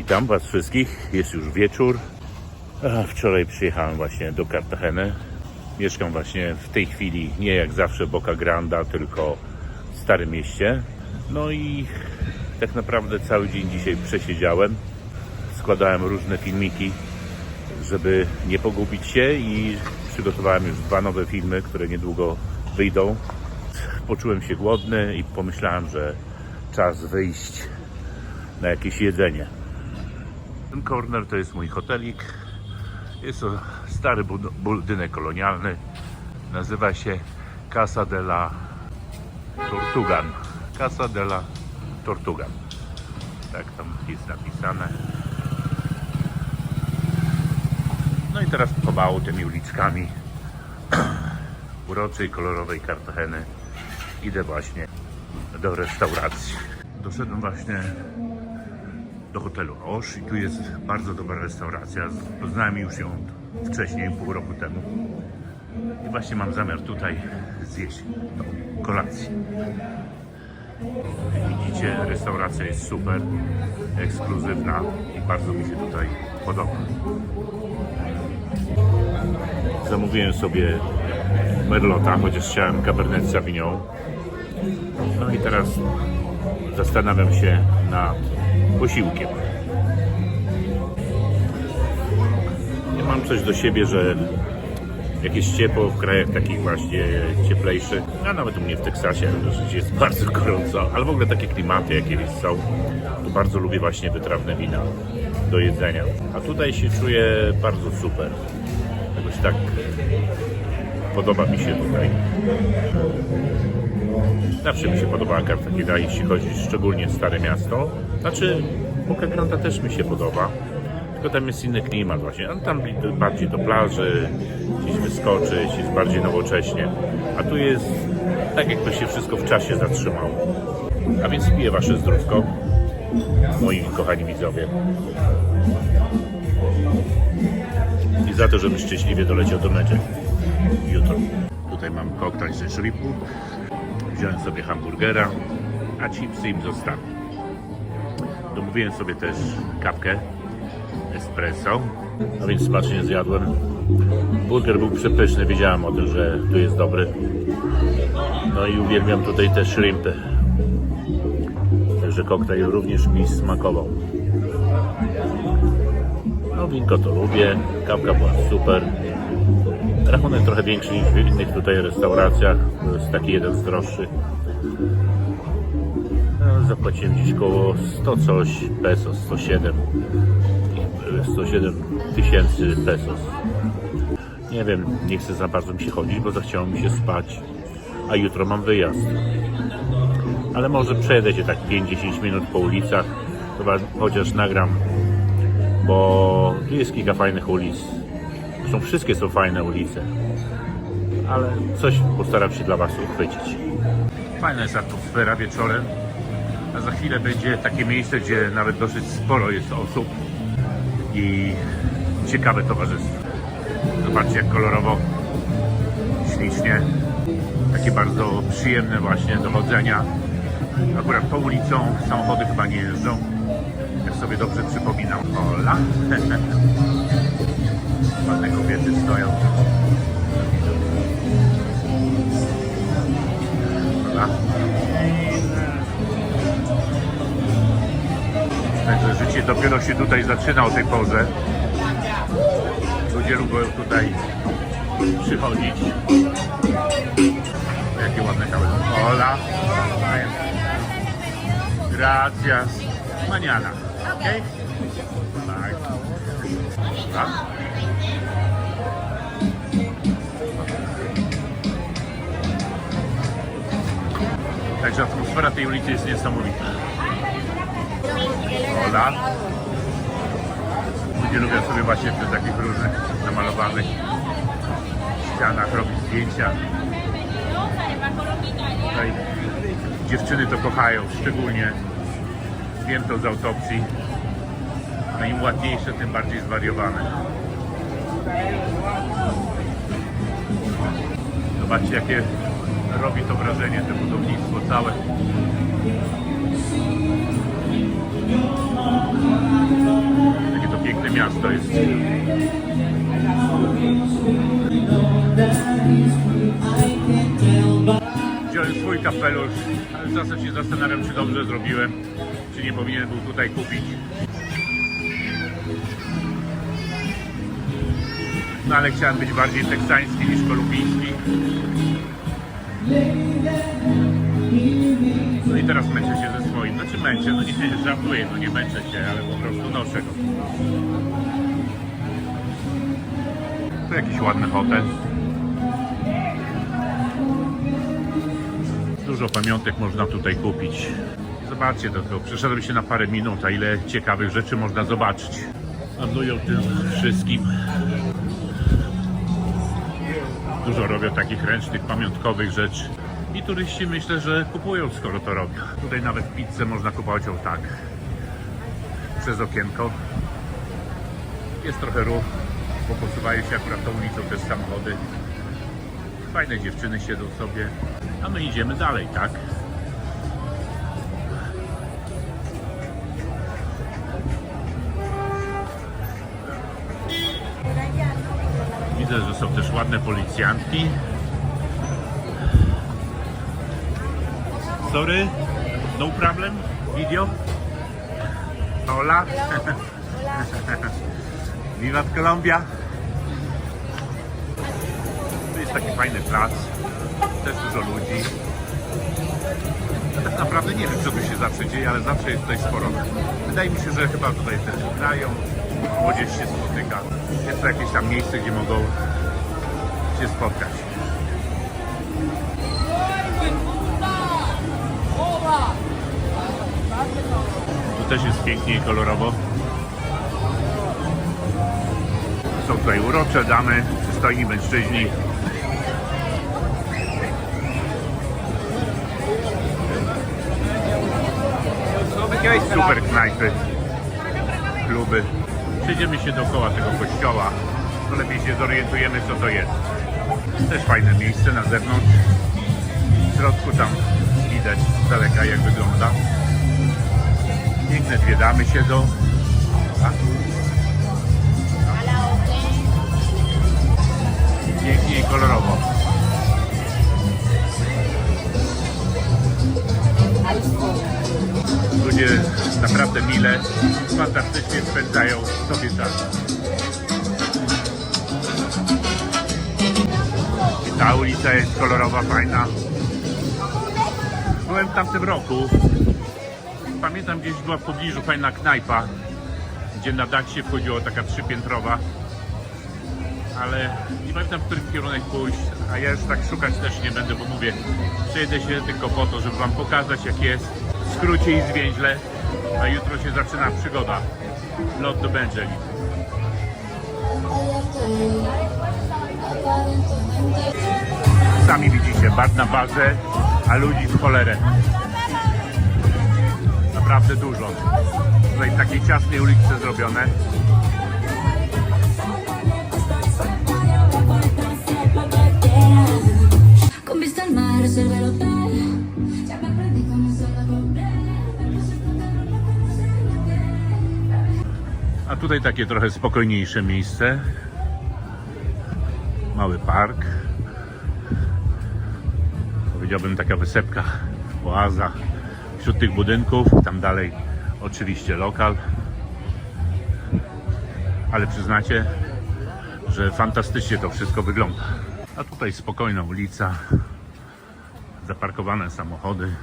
Witam Was wszystkich. Jest już wieczór. Wczoraj przyjechałem właśnie do Cartageny. Mieszkam właśnie w tej chwili nie jak zawsze Boca Granda, tylko w Starym Mieście. No i tak naprawdę cały dzień dzisiaj przesiedziałem. Składałem różne filmiki, żeby nie pogubić się i przygotowałem już dwa nowe filmy, które niedługo wyjdą. Poczułem się głodny i pomyślałem, że czas wyjść na jakieś jedzenie. Ten corner to jest mój hotelik. Jest to stary bud- budynek kolonialny. Nazywa się Casa de la Tortugan. Casa de la Tortugan. Tak tam jest napisane. No i teraz pomału tymi uliczkami uroczej, kolorowej Kartageny idę właśnie do restauracji. Doszedłem właśnie do hotelu Osz i tu jest bardzo dobra restauracja. Poznałem już ją wcześniej, pół roku temu. I właśnie mam zamiar tutaj zjeść tą kolację. Widzicie, restauracja jest super, ekskluzywna i bardzo mi się tutaj podoba. Zamówiłem sobie Merlota, chociaż chciałem Cabernet Sauvignon. No i teraz zastanawiam się nad posiłkiem. Ja mam coś do siebie, że jak jest ciepło w krajach takich właśnie cieplejszych, a nawet u mnie w Teksasie życie jest bardzo gorąco, ale w ogóle takie klimaty jakieś są, to bardzo lubię właśnie wytrawne wina do jedzenia. A tutaj się czuję bardzo super. Jakoś tak podoba mi się tutaj. Zawsze mi się podobała Cartagena, jeśli chodzi szczególnie o Stare Miasto. Znaczy, Boca Granda też mi się podoba, tylko tam jest inny klimat właśnie. Tam bardziej do plaży, gdzieś wyskoczyć, jest bardziej nowocześnie. A tu jest tak, jakby się wszystko w czasie zatrzymało. A więc piję Wasze zdrówko, moi kochani widzowie. I za to, żebym szczęśliwie doleciał do meczek jutro. Tutaj mam koktajl ze shrimpu. Wziąłem sobie hamburgera, a chipsy im zostawię. Domówiłem sobie też kapkę espresso, a więc smacznie zjadłem. Burger był przepyszny, wiedziałem o tym, że tu jest dobry. No i uwielbiam tutaj te shrimpy. Także koktajl również mi smakował. No winko to lubię, kawka była super. Rachunek trochę większy niż w innych tutaj restauracjach. To jest taki jeden z droższych. No, Zapłaciłem dziś koło 100 coś pesos, 107. e, 107 tysięcy pesos. Nie wiem, nie chcę za bardzo mi się chodzić, bo zachciało mi się spać. A jutro mam wyjazd. Ale może przejdę się tak 5-10 minut po ulicach. Chyba chociaż nagram, bo tu jest kilka fajnych ulic. Zresztą wszystkie są fajne ulice. Ale coś postaram się dla Was uchwycić. Fajna jest atmosfera wieczorem. A za chwilę będzie takie miejsce, gdzie nawet dosyć sporo jest osób i ciekawe towarzystwo. Zobaczcie jak kolorowo, ślicznie. Takie bardzo przyjemne właśnie do chodzenia. Akurat tą ulicą samochody chyba nie jeżdżą. Jak sobie dobrze przypominam. Ola. Ładne kobiety stoją. Ola. Także życie dopiero się tutaj zaczyna o tej porze. Ludzie lubią tutaj przychodzić. Jakie ładne kawy. Hola. Gracias. Mañana. Okay? Dobra. Także atmosfera tej ulicy jest niesamowita. Hola. Ludzie lubią sobie właśnie przy takich różnych namalowanych ścianach robić zdjęcia. Tutaj dziewczyny to kochają, szczególnie wiem to z autopsji. No im ładniejsze, tym bardziej zwariowane. Zobaczcie, jakie robi to wrażenie, to budownictwo całe. miasto jest. Wziąłem swój kapelusz, ale czasem się zastanawiam, czy dobrze zrobiłem, czy nie powinien był tutaj kupić. No ale chciałem być bardziej teksański niż kolumbijski. No i teraz męczę się ze swoim. Znaczy męczę, no nie żartuję, no nie męczę się, ale po prostu noszę go. Tu jakiś ładny hotel. Dużo pamiątek można tutaj kupić. Zobaczcie to, to. Przeszedłem się na parę minut, a ile ciekawych rzeczy można zobaczyć. Handlują tym wszystkim. Dużo robią takich ręcznych, pamiątkowych rzeczy. I turyści myślę, że kupują, skoro to robią. Tutaj nawet pizzę można kupować o tak. Przez okienko. Jest trochę ruch, bo posuwają się akurat tą ulicą też samochody. Fajne dziewczyny siedzą sobie, a my idziemy dalej, tak? Ładne policjantki. Sorry, no problem, video. Hola. Vivat Colombia. Tu jest taki fajny plac. Też dużo ludzi. Tak naprawdę nie wiem, co tu się zawsze dzieje, ale zawsze jest tutaj sporo. Wydaje mi się, że chyba tutaj też grają, młodzież się spotyka. Jest to jakieś tam miejsce, gdzie mogą się spotkać. Tu też jest pięknie i kolorowo. Są tutaj urocze damy, przystojni mężczyźni. Super knajpy, kluby. Przejdziemy się dookoła tego kościoła, lepiej się zorientujemy co to jest. Też fajne miejsce na zewnątrz. W środku tam widać z daleka jak wygląda. Piękne dwie damy siedzą. A? Kolorowa, fajna. Byłem w tamtym roku. Pamiętam gdzieś była w pobliżu fajna knajpa, gdzie na dach się wchodziło taka trzypiętrowa. Ale nie pamiętam w którym kierunek pójść, a ja już tak szukać też nie będę, bo mówię, przejdę się tylko po to, żeby wam pokazać jak jest, w skrócie i zwięźle, a jutro się zaczyna przygoda. Lot do Benjeli. Sami widzicie, bar na barze, a ludzi w cholerę. Naprawdę dużo. Tutaj w takiej ciasnej uliczce zrobione. A tutaj takie trochę spokojniejsze miejsce. Mały park. Powiedziałbym taka wysepka, oaza wśród tych budynków. Tam dalej oczywiście lokal. Ale przyznacie, że fantastycznie to wszystko wygląda. A tutaj spokojna ulica, zaparkowane samochody.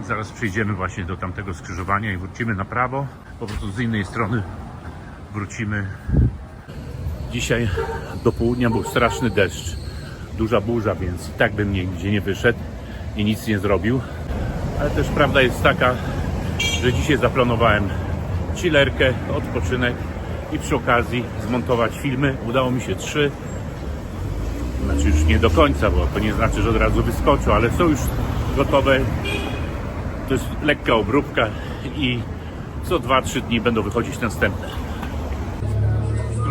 I zaraz przejdziemy właśnie do tamtego skrzyżowania i wrócimy na prawo. Po prostu z innej strony wrócimy. Dzisiaj do południa był straszny deszcz. Duża burza, więc i tak bym nigdzie nie wyszedł i nic nie zrobił. Ale też prawda jest taka, że dzisiaj zaplanowałem chillerkę, odpoczynek i przy okazji zmontować filmy. Udało mi się trzy. Znaczy już nie do końca, bo to nie znaczy, że od razu wyskoczą, ale są już gotowe to jest lekka obróbka i co 2-3 dni będą wychodzić następne.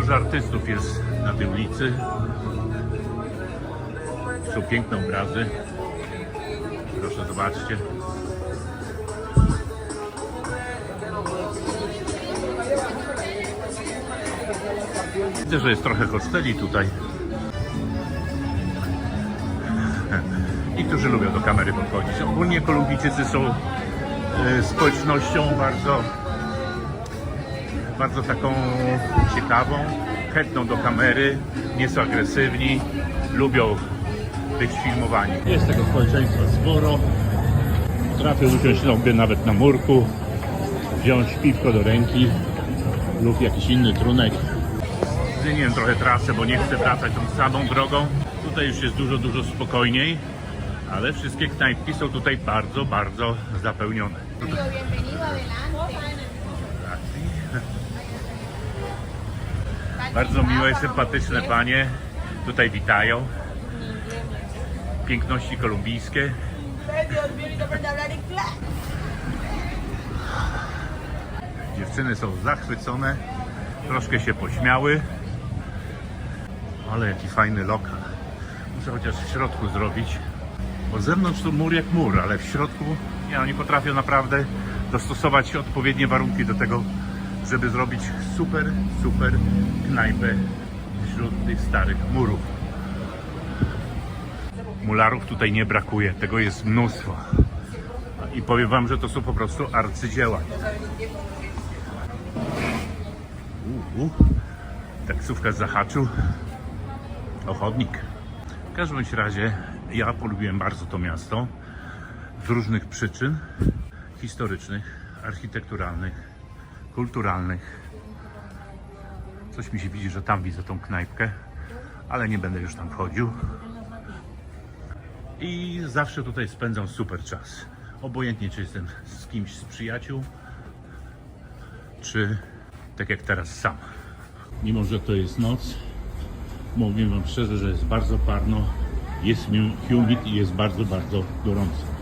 Dużo artystów jest na tej ulicy. Są piękne obrazy. Proszę zobaczcie. Widzę, że jest trochę hosteli tutaj. I lubią do kamery podchodzić. Ogólnie Kolumbijczycy są e, społecznością bardzo, bardzo taką ciekawą. Chętną do kamery, nie są agresywni, lubią być filmowani. Jest tego społeczeństwa sporo. Potrafię usiąść sobie nawet na murku, wziąć piwko do ręki lub jakiś inny trunek. Zmieniłem trochę trasę, bo nie chcę wracać tą samą drogą. Tutaj już jest dużo, dużo spokojniej, ale wszystkie knajpki są tutaj bardzo, bardzo zapełnione. Bardzo miłe, sympatyczne panie tutaj witają. Piękności kolumbijskie. Dziewczyny są zachwycone, troszkę się pośmiały. Ale jaki fajny lokal. Muszę chociaż w środku zrobić. Bo z zewnątrz to mur jak mur, ale w środku nie, oni potrafią naprawdę dostosować odpowiednie warunki do tego, żeby zrobić super, super knajpę wśród tych starych murów. Mularów tutaj nie brakuje, tego jest mnóstwo. I powiem wam, że to są po prostu arcydzieła. Uhu. Taksówka zahaczył o chodnik. W każdym razie ja polubiłem bardzo to miasto z różnych przyczyn historycznych, architekturalnych, kulturalnych. Coś mi się widzi, że tam widzę tą knajpkę, ale nie będę już tam wchodził. I zawsze tutaj spędzam super czas. Obojętnie, czy jestem z kimś z przyjaciół, czy tak jak teraz sam. Mimo, że to jest noc, mówię Wam szczerze, że jest bardzo parno, jest mi- humid i jest bardzo, bardzo gorąco.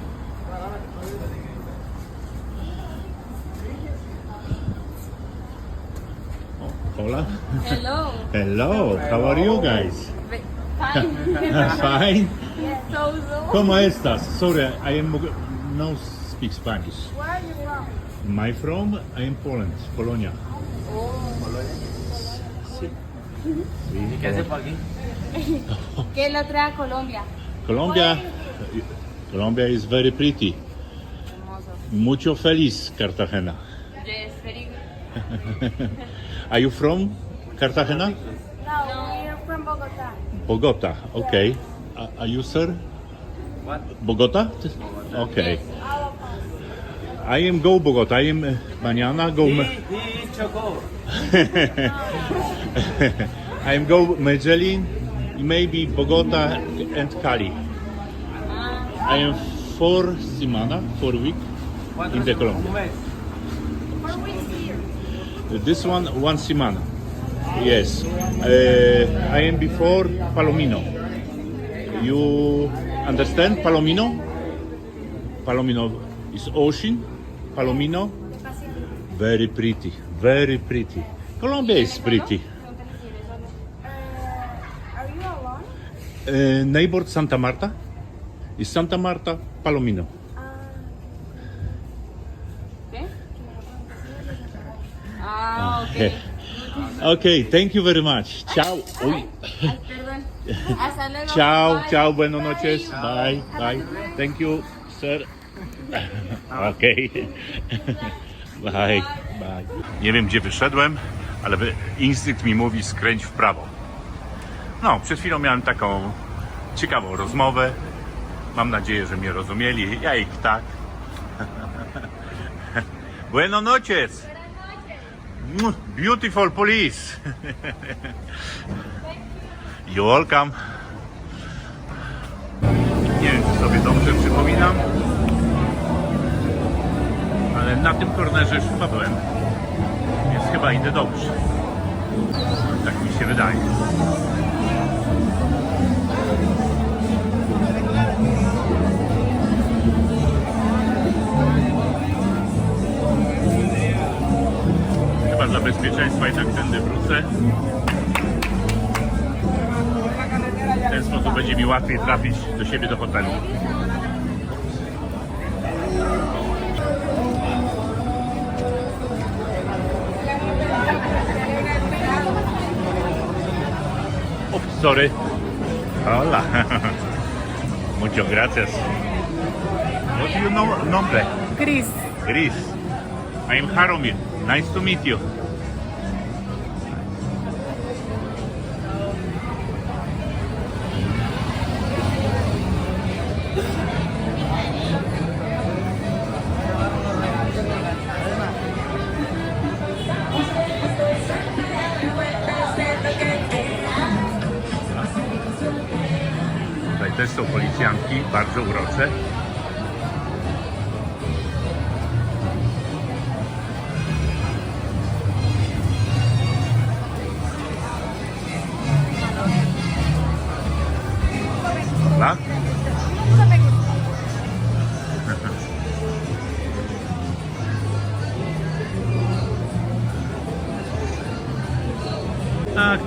Hola. Hello. Hello, how are you guys? Fine. Fine. so, so. ¿Cómo estás? Sorry, I am no speak Spanish. Where are you from? My from? I am Poland, Polonia. ¿Qué hace por aquí? ¿Qué lo trae a Colombia? Colombia, Colombia is very pretty. Hermoso. Mucho feliz, Cartagena. Yes, very good. Are you from Cartagena? No, we're from Bogota. Bogota, okay. Uh, are you, sir? What? Bogota? Okay. I am go Bogota. I am uh, mañana go. He, he chocó. I am go Medellin, maybe Bogota and Cali. I am four semana, four week in the Un Colombia. This one, one semana. Yes. Uh, I am before Palomino. You understand Palomino? Palomino is ocean. Palomino, very pretty, very pretty. Colombia is pretty. Uh, are you alone? Uh, neighbor Santa Marta is Santa Marta, Palomino. Ok. Okay, thank you very much. Ciao. Uy. Hasta luego. Ciao, Bye. ciao, buenas Bye. noches. Bye, bye. Thank you, sir. Okej. Bye, bye. Nie wiem, gdzie wyszedłem, ale wy- instynkt mi mówi skręć w prawo. No, przed chwilą miałem taką ciekawą rozmowę. Mam nadzieję, że mnie rozumieli. Ja ich tak. Buenas noches. Beautiful police. You're welcome. Nie wiem, czy sobie dobrze przypominam, ale na tym kornerze już chyba byłem. Więc chyba idę dobrze. Tak mi się wydaje. Dla bezpieczeństwa jednak tędy wrócę. W ten sposób będzie mi łatwiej trafić do siebie do hotelu. Oops, sorry. Hola. Muchas gracias. What do you know nombre? Chris. Chris. I'm Haromir. Nice to meet you. Tutaj też są policjantki, bardzo urocze.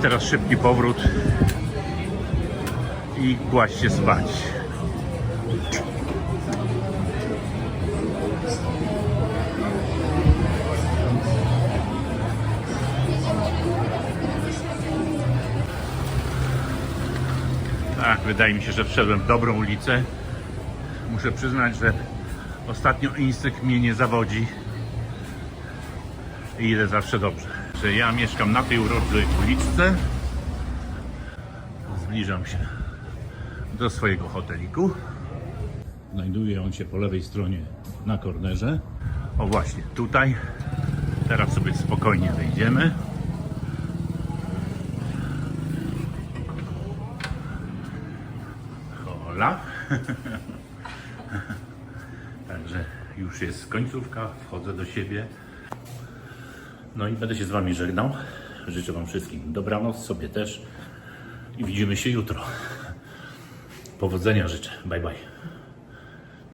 Teraz szybki powrót i kłaść się spać. Tak, wydaje mi się, że wszedłem w dobrą ulicę. Muszę przyznać, że ostatnio instynkt mnie nie zawodzi i idę zawsze dobrze. Że ja mieszkam na tej uroczej uliczce. Zbliżam się do swojego hoteliku. Znajduje on się po lewej stronie na kornerze. O właśnie, tutaj. Teraz sobie spokojnie wejdziemy. Hola. Także już jest końcówka, wchodzę do siebie. No i będę się z Wami żegnał. Życzę Wam wszystkim dobranoc, sobie też. I widzimy się jutro. Powodzenia życzę. Bye bye.